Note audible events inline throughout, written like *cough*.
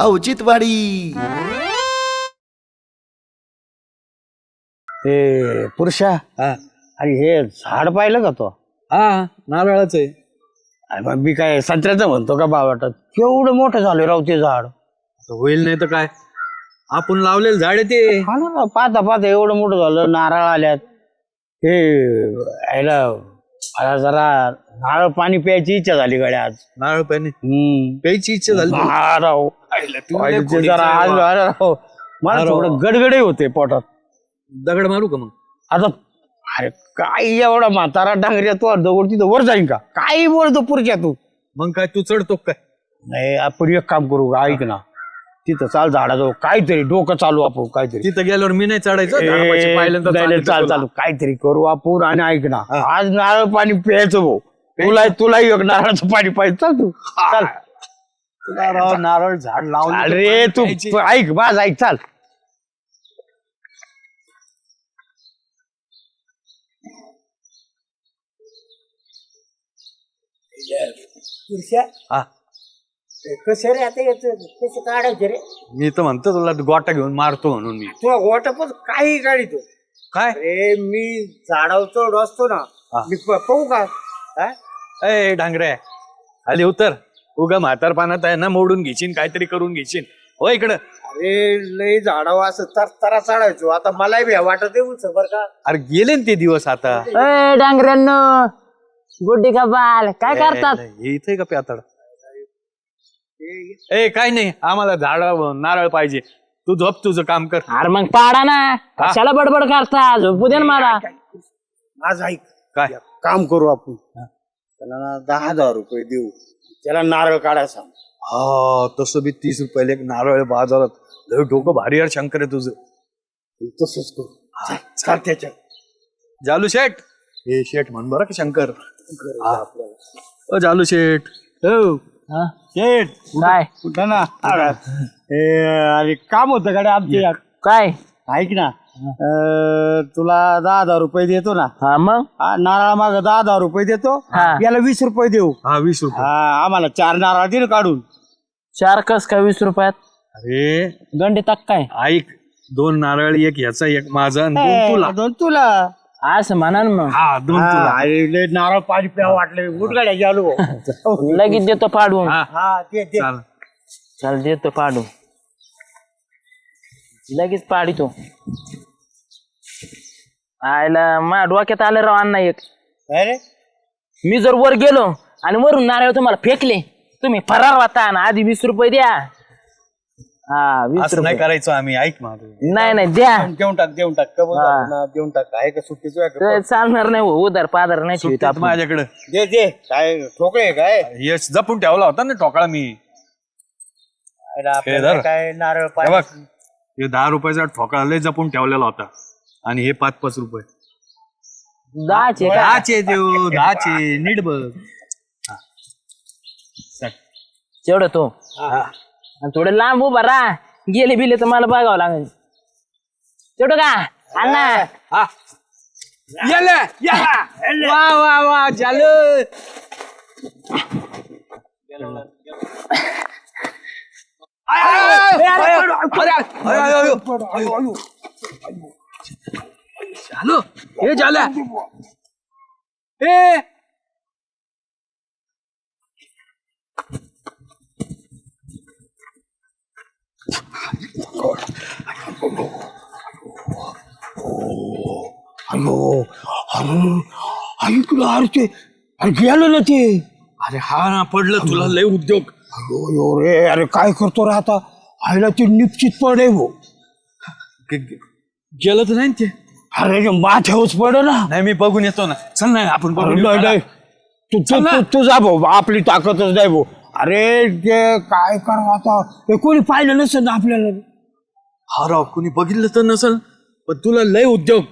औचित्यवाडी. ते पुरुषा. हा. अरे हे झाड पाहिलं का तो? हा नारळाच आहे. अरे मी काय संत्र्याचं म्हणतो का बावटात केवढं मोठं झालं राव ते झाड. आता होईल नाही तर काय? आपण लावलेलं झाड आहे ते. हा ना राव, पाहता पाहता एवढं मोठं झालं नारळ आल्यात. हे याला मला जरा नारळ पाणी प्यायची इच्छा झाली गड्या आज. नारळ पाणी हम्म. प्यायची इच्छा झाली. हा राव. तू लय पाहिजे खोडीचं जरा आहे आज बा. अरे राव, मला अरे थोडं वा. गडगडे होते पोटात. दगड मारू का मग? आता अरे काय एवढा म्हातारा डांगऱ्या तू अर्धवट तिथं वर जाईन का? काही बोलतो पुरच्या तू? मग काय तू चढतो का काय? नाही आपण एक काम करू का ऐक ना. तिथं चाल झाडाजवळ काहीतरी डोकं चालू आपण काहीतरी. तिथं गेल्यावर मी नाही चढायचं पाहिल्यानंतर चाल तुला. चालू. काहीतरी करू आपण आणि ऐक ना. आज नारळ पाणी प्यायचं भाऊ. तुला तुला एक नारळाचं पाणी पाहिजे. चाल तू. चाल. राव नारळ झाड लावलं अरे पाणी तू ऐक माझ ऐक चाल. हा. कसं रे आता याचं? कसं काढायचं रे? मी तर म्हणतो तुला गोटा घेऊन मारतो म्हणून मी. तुला वाटपच काही काढितो. काय? अरे मी झाडावर असतो ना हा. मी प- पाहू का? हा? ए डांगरे खाली उतर. उगा म्हातार पानात आहे ना मोडून घेशील काहीतरी करून घेशील हो इकडं. अरे लय झाडावर असं तर तरा चढायचो. आता मलाही भ्या वाटत येऊ बर का? अरे गेले ना ते दिवस आता. ए डांगऱ्यांनो गुड्डी का बाल? काय करतात? हे इथे का प्यातड ए काय नाही आम्हाला झाड नारळ पाहिजे. तू झोप तुझं काम कर. अरे मग पाडा ना. कशाला बडबड करता? झोपू दे ना मला. आज ऐक. काय? काम करू आपण. त्याला ना दहा हजार रुपये देऊ. त्याला नारळ काढायला सांग. हा तसं बी तीस रुपयाला एक नारळ बाजारात. लय डोकं भारी यार शंकर आहे तुझं. तसंच करू. चाल त्याच्या जालू शेठ. हे शेठ म्हण बरं का शंकर? हा. अ जालू शेठ. हो. हा? शेठ काय? कुठं ना? ए, अरे काम होतं गाडी आमचे काय? ऐक ना. अं, तुला दहा हजार रुपये देतो ना. हा मग? हा, नारळा माग दहा हजार रुपये देतो. हा. याला वीस रुपये देऊ. हा वीस रुपये. हा आम्हाला चार नारळ दे ना काढून. चार कस काय वीस रुपयात? अरे. गंडी तक काय? ऐक दोन नारळ एक ह्याचा एक माझा आणि दोन तुला. दोन तुला. असं म्हणा ना मग. हा दोन हा, तुला. अरे लय नारळ पाणी प्या वाटले उठ गाड्या गेलो. *laughs* लगेच देतो पाडून. हा. हा ते ते चाल. चल देतो पाडून. लगेच पाडितो. आयला मा डोक्यात आलं राव अण्णा एक. अरे? मी जर वर गेलो आणि वरून नारळ तुम्हाला फेकले तुम्ही फरार वाता आणि आधी वीस रुपये द्या. हा वीस असं नाही रुपये. करायचो आम्ही ऐक माझं नाही नाही द्या. देऊन टाक देऊन टाक. हा. ना, देऊन टाक. आहे का सुट्टीचं? ते चालणार नाही हो उदर पादर नाही ठेवीत सुट्टीत आपण. माझ्याकडे. दे दे. काय ठोकळे काय? यश जपून ठेवला होता ना ठोकळा मी. अरे आपल्याला धर. काय नारळ हे पाणी हे दहा रुपयाचा ठोकळा लय जपून ठेवलेला होता. आणि हे पाच पाच रुपये. दहाचे का? दहाचे देऊ दहाचे नीट बघ. तेवढं तो. आणि थोडे लांब उभा राहा. गेले बिले तर मला बघावं लागेल. तेवढं का? अण्णा. हा. याला याला वा वा वा झालं. झालं हे झालं ए अयो अरे ऐक ना अरे ते अरे गेलं ना ते अरे हा ना पडलं तुला लय उद्योग अयो रे अरे काय करतो रे आता? आईला ते निश्चित पडे गे- गेलं तर नाही ते? अरे माथ्यावरच पड ना. नाही मी बघून येतो ना. चल नाही आपण अरे बघून येऊ. नाही नाही. तू तू तू- तू जा भाऊ आपली ताकदच नाही भाऊ. अरे ते काय करावं आता? ते कोणी पाहिलं नसेल ना आपल्याला? हा राव कुणी बघितलं तर नसल पण तुला लय उद्योग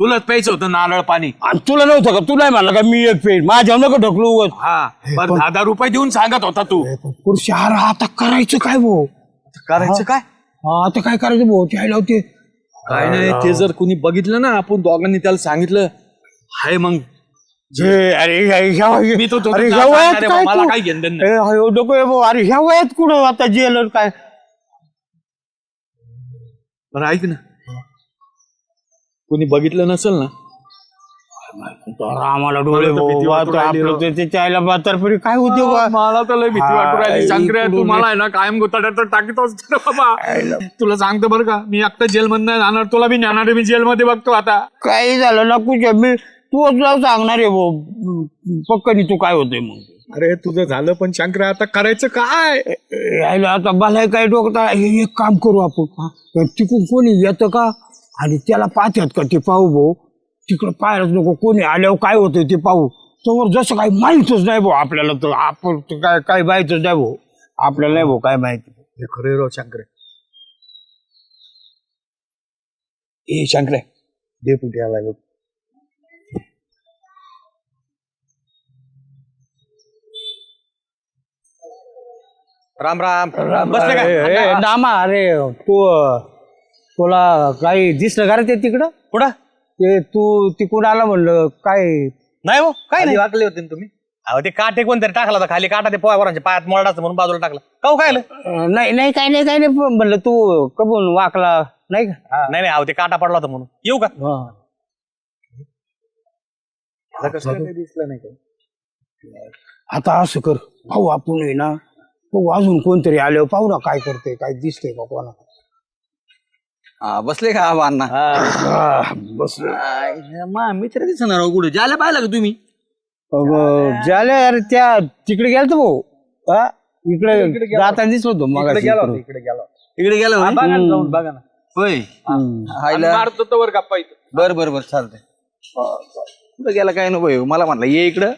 तुलाच प्यायचं होतं नारळ पाणी. आणि तुला नव्हतं का? तू नाही म्हणलं का मी एक पेन? माझ्या नको ढकलू उगाच. हा पण दहा दहा रुपये देऊन सांगत होता तू. पुरुष अरे आता करायचं काय भाऊ करायचं काय? हा, आता काय करायचं भाऊ ते आईला होते काय नाही ते जर कुणी बघितलं ना आपण दोघांनी त्याला सांगितलं हाय मग. जे अरे ह्या- ह्या- मी तो- तो- अरे ह्या सांगणार वयात आहे काय बा, मला तू- काही घेणं देणं ए, अयो, नको हे भाऊ, अरे ह्या वयात कुठं आता जेल काय? बरं ऐक ना. कोणी बघितलं नसेल ना? तर आम्हाला डोळे मला तर भीती वाटू आता राहिली आपलं. ते- काय होते बा? मला तर लय भीती वाटू राहिली. शंकर्या तू मला आहे ना कायम गोताड्यात टाकीत असतो रे बाबा. तुला सांगतो बरं का मी एकटा जेल मधनं जाणार तुला बी आहे, मी जेल मध्ये बघतो आता. काही झालं ना कुठे मी तू तुला सांगणार आहे भाऊ. पक्कनी तू काय होते मग? अरे तुझं झालं पण शंकर्या आता करायचं काय? यायला आता मला काय डोकता हे एक काम करू आपण हा? तिकडून कोणी येतं का? आणि त्याला पाहतात का ते पाहू भाऊ? तिकडं पाहायलाच नको कोणी आल्यावर काय होतं ते पाहू. समोर जसं काही माहीतच नाही भाऊ आपल्याला तर आपण तर काय काय माहीतच नाही भाऊ. आपल्याला नाही भाऊ काय माहिती. हे खरे राव शंकरे. ए शंकरे. दे कुठे आलाय बघ राम राम. बसले का? नामा अरे तू तुला काही दिसलं का रे ते तिकडं? कुठं? ते तू तिकडून आला म्हणलं काय? नाही हो काय नाही. वाकले होते तुम्ही? अहो ते काटे कोणतरी टाकला होता खाली काटा ते पोहावरांच्या पायात मोडाचं म्हणून बाजूला टाकला. काऊ काय आलं? अं, नाही नाही काही नाही काही नाही पण म्हणलं तू कबून वाकला नाही का? नाही नाही अहो ते काटा पडला होता म्हणून. येऊ का? हा. दिसलं नाही आता असं कर. पाहू आपण आहे ना पाहू अजून कोणतरी आल्यावर पाहू ना काय करते काय दिसतंय का कोणा हा बसले का आबा अण्णा बस मा मित्र दिसणार हो कुठे? जायला पाहिलं का तुम्ही? झाले अरे त्या तिकडे गेलतो भाऊ. हा? इकडे जाताना दिसलो होतो मग इकडे गेलो इकडे. गेलो इकडे गेलो म्हणे? बघा ना जाऊन बघा ना. होय. हायला गप्पा इथं. बर बर बर चालतंय. कुठं गेला काय नको मला म्हटलं ये इकडं.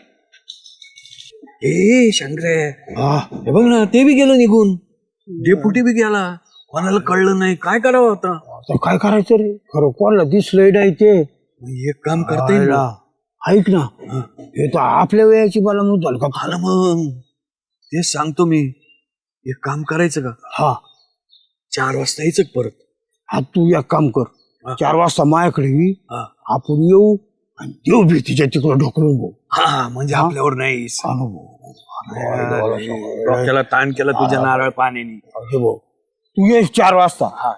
ए शंकरे. हे. बघ ना ते बी गेलो निघून. डेपुटी बी गेला. कोणाला कळलं नाही? काय करावं आता? आता काय करायचं रे? खरं कोणाला दिसलंय नाही ते. मग एक काम करता येईल आयला. ऐक ना. हे. तर आपल्या वेळाची मला म्हणतो का? आलं मग. तेच सांगतो मी. एक काम करायचं का? हा. चार वाजता यायचं का परत. हा तू एक काम कर. चार वाजता माझ्याकडे ये. हा. आपण येऊ आणि देऊ भीतीच्या तिकडं ढोकळून भाऊ हा हा म्हणजे आपल्यावर नाही. सांगू भाऊ. डोक्याला ताण केला तुझ्या नारळ पाण्याने. हे भाऊ. तू ये चार वाजता. हा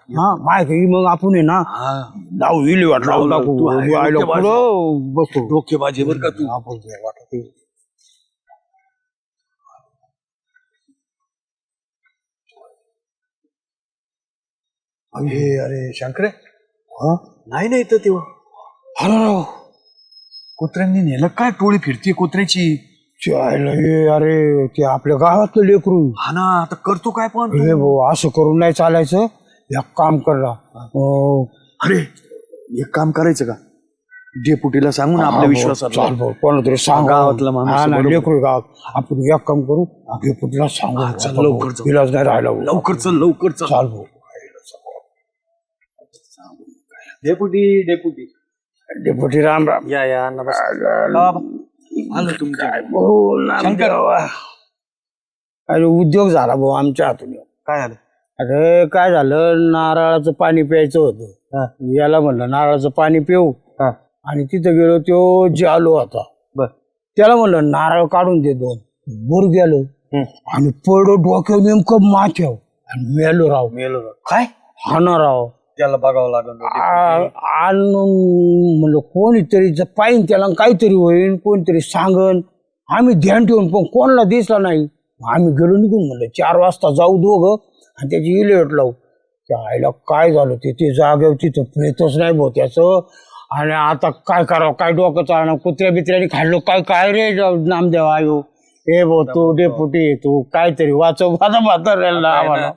माझ्याकडे ये, मग आपण आहे ना. हा. लावू इली वाट लावून लावू, टाकू तू आहे, आयला. पुढं बसतो. डोकेबाजी बर का तू? आपण ते वाटत आहे. अरे अरे शंकरे. हा? नाही नाही तर तेव्हा. अरे राव, कुत्र्यांनी नेलं काय टोळी फिरती कुत्र्याची? हे अरे ते आपल्या गावातलं लेकरू. हा ना आता करतो काय पण. तू? हे भाऊ असं करून नाही चालायचं. एक काम करा अरे एक काम करायचं का? डेपुटीला सांगू ना आपल्या विश्वासात चाल भाऊ कोणातरी सांग. गावातला माणूस आहे, बरोबर. लेकरू गावात. आपण एक काम करू डेपुटीला सांगू. चल, लवकर जाऊ. नाही राहिला भाऊ. लवकर चल लवकर चल. चाल भाऊ. Deputy deputy. Deputy Ram Ram. या या बस. आलं तुमच्या. भाऊ नामदेवा. अरे उद्योग झाला भाऊ आमच्या हातून. काय झालं? अरे काय झालं? नारळाचं पाणी प्यायचं होतं. याला म्हणलं नारळाचं पाणी पिऊ. आणि तिथं गेलो तो जालो होता. बर. त्याला म्हणलं नारळ काढून दे दोन. वर गेलो. आणि पडो डोक्यावर नेमकं माथ्याव आणि मेलो राव. मेलो ना. काय हा ना राव त्याला बघावं लागेल. आणून म्हणलं कोणीतरी ज- पाहिन त्याला काहीतरी होईल कोणीतरी सांगन. आम्ही ध्यान ठेवून पण कोणाला दिसला नाही. आम्ही गेलो निघून म्हणलं चार वाजता जाऊ दोघं आणि त्याची इलेट लावू. त्या आईला काय झालं ते ते जागेवर तिथं प्रेतच नाही भाऊ त्याचं. आणि आता काय करावं काय डोकं चालणार कुत्र्या बित्र्याने खाल्लो काय काय रे नामदेव आयो? हे भाऊ तू डेपुटी तू काहीतरी वाचव माझा म्हाताऱ्याला आम्हाला.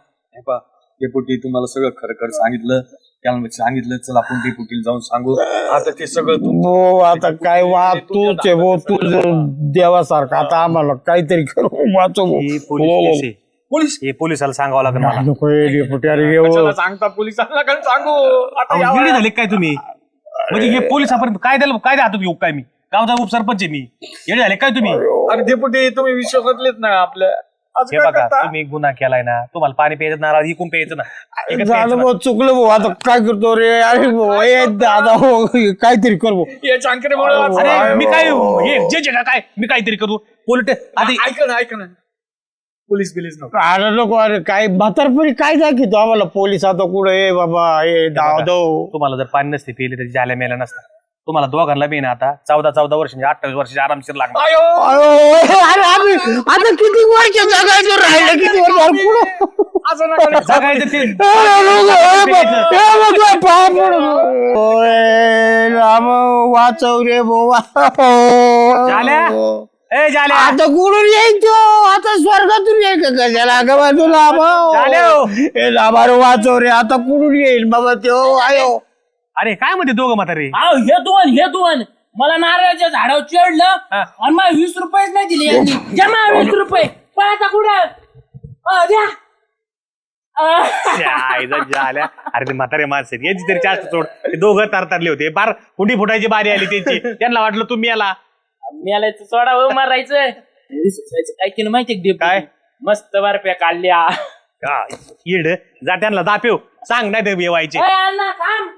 डेपुटी तुम्हाला सगळं खरं खरं सांगितलं. त्याला सांगितलं चल आपण डेपुटीला जाऊन सांगू. आता ते सगळं तू हो आता काय वा तूच आहे भाऊ तू देवासारखा आता आम्हाला काहीतरी करू वाचव भाऊ. हे हो, पोलीस हो. केस आहे. पोलीस? हे पोलिसाला सांगावं लागेल मला. नको हे डेपुटी अरे येऊ कशाला सांगता पोलिसांना? कारण सांगू. आता अहो, झाले काय तुम्ही? म्हणजे हे पोलिसापर्यंत काय द्यायला काय हातात घेऊ काय मी? गावचा उपसरपंच आहे मी. येडे झाले काय तुम्ही? अरे डेपुटी तुम्ही विश्वासातलेच नाही आपल्या हे काय बघा? तुम्ही गुन्हा केलाय ना तुम्हाला पाणी प्यायचं नारळ इकून प्यायचं ना? एकच झालं प्यायचं ना. भाऊ चुकलं भाऊ आता काय करतो रे? अरे भाऊ ए दादा हो काहीतरी कर भाऊ. हे चांकरेमुळे वाचलं. अरे मी काय हे जे जे का काय मी काहीतरी करू. पोलिटे आधी ऐका ना ऐका ना. पोलीस बिलीस नको. अरे नको अरे काय म्हातारपणी काय दाखवतो आम्हाला? पोलीस आता कुठं ए बाबा ए धाव धाव तुम्हाला जर पाणी नसते पिले तरी झाल्या मेला नसता. तुम्हाला दोघांना बी ना आता चौदा चौदा वर्ष म्हणजे अठ्ठावीस वर्षाची आरामशीर लागणार. अयो, आता किती वर्ष जगायचं राहिलं किती वर्ष पुढं? ते. नको, राम वाचव रे बोवा. झाल्या? ए झाल्या. आता कुठून येईल तो? आता स्वर्गातून येईल का कशाला? ग बाजूला झाल्या हो. ए लाभार वाचव रे आता कुठून येईल बाबा तो आयो. अरे काय म्हणते दोघं म्हातारे? अहो हे दोन हे दोन. मला नारळाच्या झाडावर चढलं आणि मला वीस रुपयेच नाही दिले यांनी. जमा वीस रुपये. पळाचा कुठं अ, द्या. अ, आईचा झाल्या अरे ते म्हातारे माणसं आहेत. याची तरी जास्त सोड ते दोघं तरतरले होते. बार हुंडी फुटायची बारी आली त्यांची. त्यांना वाटलं तुम्ही याला. मेलायचं सोडा हो मारायचं काय केलं माहितीये? काय? मस्त बर्फ्या काढल्या. काय येड जा त्यांना दापेव सांग नाही ते अय, अण्णा थांब.